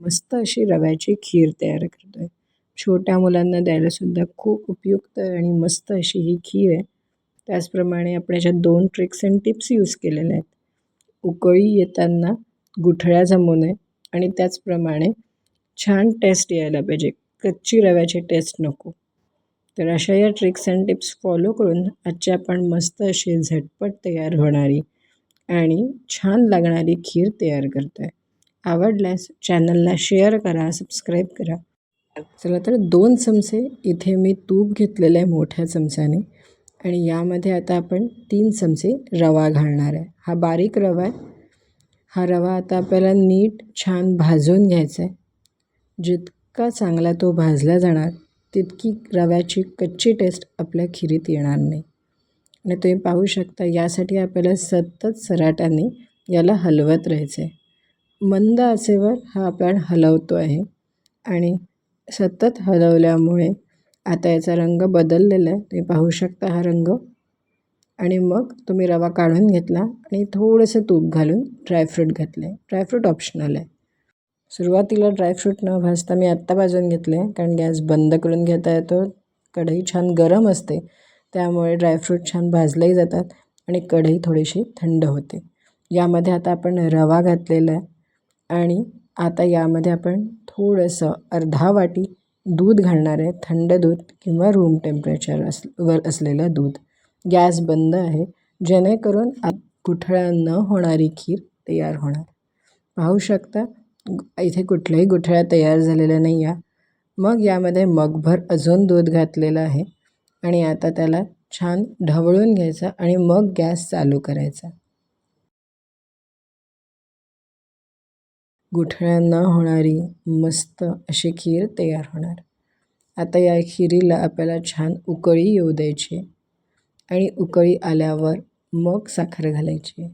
मस्त अशी रव्याची खीर तयार करतो आहे छोट्या मुलांना द्यायलासुद्धा खूप उपयुक्त आणि मस्त अशी ही खीर आहे. त्याचप्रमाणे आपण याच्यात दोन ट्रिक्स अँड टिप्स यूज केलेल्या आहेत. उकळी येताना गुठळ्या जमू नये आणि त्याचप्रमाणे छान टेस्ट यायला पाहिजे. कच्ची रव्याची टेस्ट नको. तर अशा या ट्रिक्स अँड टिप्स फॉलो करून आजची आपण मस्त अशी झटपट तयार होणारी आणि छान लागणारी खीर तयार करतो आहे आवडल्यास चॅनलला शेअर करा सबस्क्राईब करा. चला तर दोन चमचे इथे मी तूप घेतलेलं आहे मोठ्या चमच्याने. आणि यामध्ये आता आपण तीन चमचे रवा घालणार आहे. हा बारीक रवा आहे. हा रवा आता आपल्याला नीट छान भाजून घ्यायचा आहे. जितका चांगला तो भाजला जाणार तितकी रव्याची कच्ची टेस्ट आपल्या खिरीत येणार नाही. आणि तुम्ही पाहू शकता यासाठी आपल्याला सतत सराट्याने याला हलवत राहायचं आहे मंद आचेवर हा आपण हलवतो आहे. आणि सतत हलवल्यामुळे आता याचा रंग बदललेला आहे. तुम्ही पाहू शकता हा रंग. आणि मग तुम्ही रवा काढून घेतला आणि थोडंसं तूप घालून ड्रायफ्रूट घातले ड्रायफ्रूट ऑप्शनल आहे. सुरुवातीला ड्रायफ्रूट न भाजता मी आत्ता भाजून घेतले कारण गॅस बंद करून घेता येतो. कढई छान गरम असते. त्यामुळे ड्रायफ्रूट छान भाजलेही जातात आणि कढई थोडीशी थंड होते. यामध्ये आता आपण रवा घातलेला आहे. आणि आता यामध्ये आपण थोडंसं अर्धा वाटी दूध घालणार आहे. थंड दूध किंवा रूम टेम्परेचर अस वर असलेलं दूध. गॅस बंद आहे. जेणेकरून गुठळ्या न होणारी खीर तयार होणार. पाहू शकता इथे कुठल्याही गुठळ्या तयार झालेल्या नाही आहे मग यामध्ये मगभर अजून दूध घातलेलं आहे. आणि आता त्याला छान ढवळून घ्यायचं आणि मग गॅस चालू करायचा. गुठळ्या न होणारी मस्त अशी खीर तयार होणार. आता या खिरीला आपल्याला छान उकळी येऊ द्यायची आणि उकळी आल्यावर मग साखर घालायची.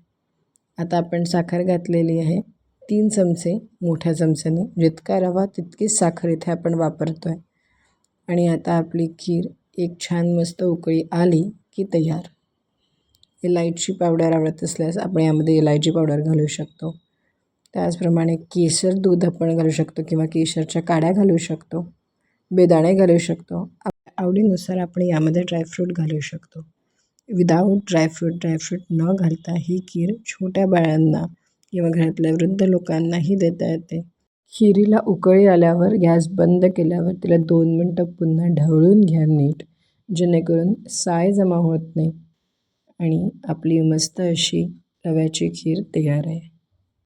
आता आपण साखर घातलेली आहे. तीन चमचे मोठ्या चमच्याने जितका रवा तितकीच साखर इथे आपण वापरतो आहे आणि आता आपली खीर एक छान मस्त उकळी आली की तयार. इलायची पावडर आवडत असल्यास आपण यामध्ये इलायची पावडर घालू शकतो. त्याचप्रमाणे केसर दूध आपण घालू शकतो किंवा केशरच्या काड्या घालू शकतो बेदाणे घालू शकतो. आवडीनुसार आपण यामध्ये ड्रायफ्रूट घालू शकतो. विदाऊट ड्रायफ्रूट ड्रायफ्रूट न घालता ही खीर छोट्या बाळांना किंवा घरातल्या वृद्ध लोकांनाही देता येते. खिरीला उकळी आल्यावर गॅस बंद केल्यावर तिला दोन मिनटं पुन्हा ढवळून घ्या नीट जेणेकरून साय जमा होत नाही आणि आपली मस्त अशी रव्याची खीर तयार आहे.